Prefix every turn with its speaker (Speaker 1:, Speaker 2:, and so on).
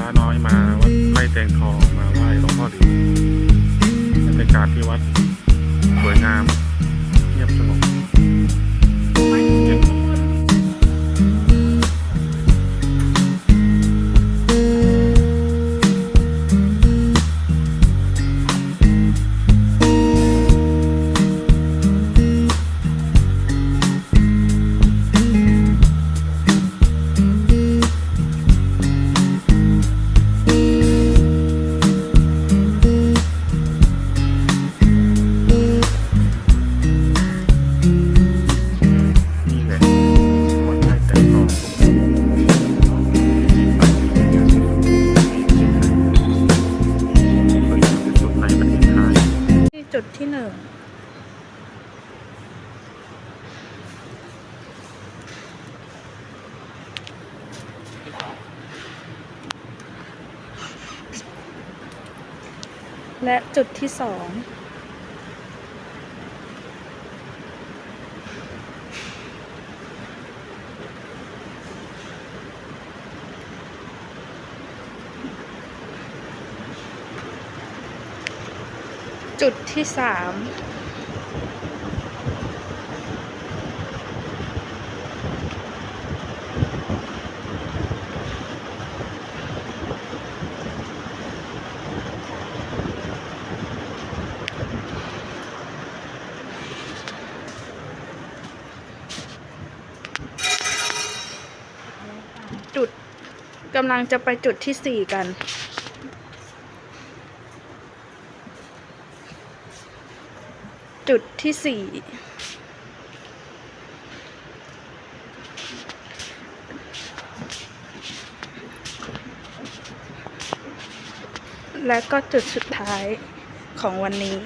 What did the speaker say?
Speaker 1: าน้อยมาวัดไม่แตงทอง
Speaker 2: จุดที่หนึ่งและจุดที่สอง จุดที่สามจุดกำลังจะไปจุดที่สี่กัน จุดที่สี่และก็จุดสุดท้ายของวันนี้